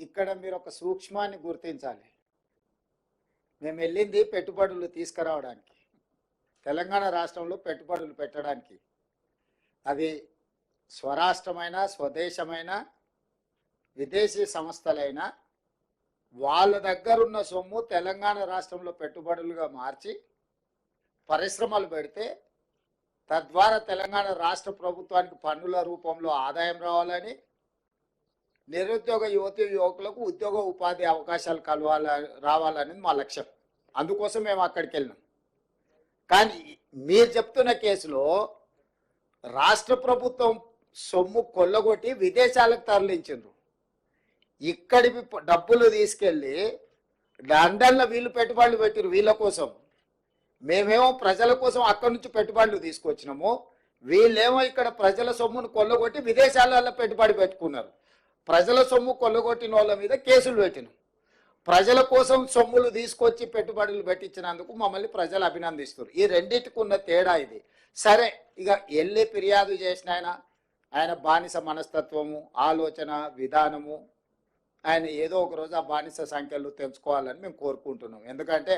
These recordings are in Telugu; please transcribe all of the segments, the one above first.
ఇక్కడ మీరు ఒక సూక్ష్మాన్ని గుర్తించాలి. మేము వెళ్ళింది పెట్టుబడులు తీసుకురావడానికి. తెలంగాణ రాష్ట్రంలో పెట్టుబడులు పెట్టడానికి. అది స్వరాష్ట్రమైన స్వదేశమైన విదేశీ సంస్థలైన వాళ్ళ దగ్గర ఉన్న సొమ్ము తెలంగాణ రాష్ట్రంలో పెట్టుబడులుగా మార్చి పరిశ్రమలు పెడితే తద్వారా తెలంగాణ రాష్ట్ర ప్రభుత్వానికి పన్నుల రూపంలో ఆదాయం రావాలని నిరుద్యోగ యువతి యువకులకు ఉద్యోగ ఉపాధి అవకాశాలు కలవాల రావాలనేది మా లక్ష్యం. అందుకోసం మేము అక్కడికి వెళ్ళినాం. కానీ మీరు చెప్తున్న కేసులో రాష్ట్ర ప్రభుత్వం సొమ్ము కొల్లగొట్టి విదేశాలకు తరలించారు ఇక్కడి డబ్బులు తీసుకెళ్ళి లండన్లో వీళ్ళు పెట్టుబడులు పెట్టారు వీళ్ళ కోసం. మేమేమో ప్రజల కోసం అక్కడి నుంచి పెట్టుబడులు తీసుకొచ్చినాము. వీళ్ళేమో ఇక్కడ ప్రజల సొమ్మును కొల్లగొట్టి విదేశాలలో పెట్టుబడి పెట్టుకున్నారు. ప్రజల సొమ్ము కొల్లగొట్టిన వాళ్ళ మీద కేసులు పెట్టినాం. ప్రజల కోసం సొమ్ములు తీసుకొచ్చి పెట్టుబడులు పెట్టించినందుకు మమ్మల్ని ప్రజలు అభినందిస్తారు ఈ రెండింటికి ఉన్న తేడా ఇది. సరే ఇక వెళ్ళి ఫిర్యాదు చేసిన ఆయన ఆయన బానిస మనస్తత్వము ఆలోచన విధానము ఆయన ఏదో ఒక రోజు ఆ బానిస సంఖ్యలు తెంచుకోవాలని మేము కోరుకుంటున్నాం. ఎందుకంటే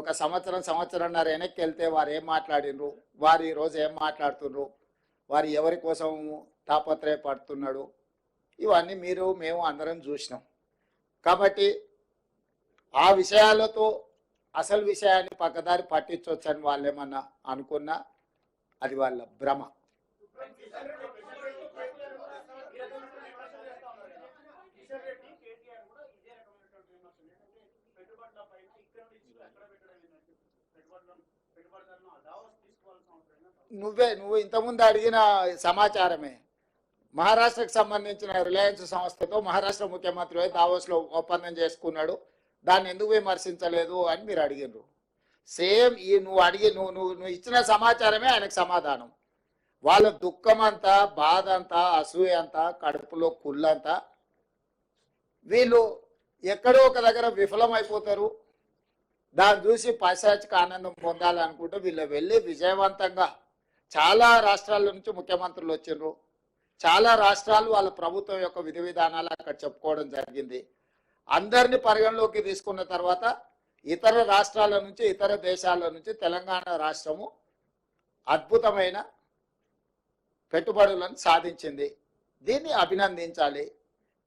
ఒక సంవత్సరం సంవత్సరంన్నర వెనక్కి వెళ్తే వారు ఏం మాట్లాడినరు? వారు ఈరోజు ఏం మాట్లాడుతున్నారు? వారు ఎవరి కోసం తాపత్రయపడుతున్నాడు ఇవన్నీ మీరు మేము అందరం చూసినాం. కాబట్టి ఆ విషయాలతో అసలు విషయాన్ని పక్కదారి పట్టించవచ్చని వాళ్ళు ఏమన్నా అనుకున్నా అది వాళ్ళ భ్రమ. నువ్వే నువ్వు ఇంతకుముందు అడిగిన సమాచారమే. మహారాష్ట్రకు సంబంధించిన రిలయన్స్ సంస్థతో మహారాష్ట్ర ముఖ్యమంత్రి పోయి దావోస్లో ఒప్పందం చేసుకున్నాడు. దాన్ని ఎందుకు విమర్శించలేదు అని మీరు అడిగినారు సేమ్ ఈ నువ్వు అడిగి నువ్వు నువ్వు నువ్వు ఇచ్చిన సమాచారమే ఆయనకు సమాధానం. వాళ్ళ దుఃఖం అంతా బాధ అంతా అసూయ అంతా కడుపులో కుళ్ళంతా వీళ్ళు ఎక్కడో ఒక దగ్గర విఫలమైపోతారు. దాన్ని చూసి పైశాచిక ఆనందం పొందాలనుకుంటే వీళ్ళు వెళ్ళి విజయవంతంగా చాలా రాష్ట్రాల నుంచి ముఖ్యమంత్రులు వచ్చిండ్రు చాలా రాష్ట్రాలు వాళ్ళ ప్రభుత్వం యొక్క విధి విధానాలు అక్కడ చెప్పుకోవడం జరిగింది. అందరిని పరిగణలోకి తీసుకున్న తర్వాత ఇతర రాష్ట్రాల నుంచి ఇతర దేశాల నుంచి తెలంగాణ రాష్ట్రము అద్భుతమైన పెట్టుబడులను సాధించింది. దీన్ని అభినందించాలి.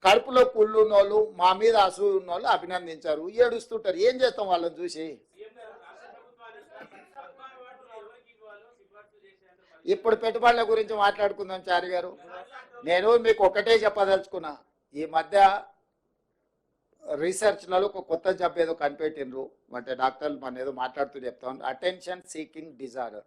కడుపులో కుళ్ళు ఉన్నోళ్ళు మా మీద అసూయ ఉన్నోళ్ళు అభినందించారు. ఏడుస్తుంటారు. ఏం చేస్తాం వాళ్ళని చూసి? ఇప్పుడు పెట్టుబడుల గురించి మాట్లాడుకుందాం చారి గారు. నేను మీకు ఒకటే చెప్పదలుచుకున్నా. ఈ మధ్య రీసెర్చ్లలో ఒక కొత్త జబ్బు ఏదో కనిపెట్టిండ్రు. అంటే డాక్టర్లు మన ఏదో మాట్లాడుతూ చెప్తాం అటెన్షన్ సీకింగ్ డిజార్డర్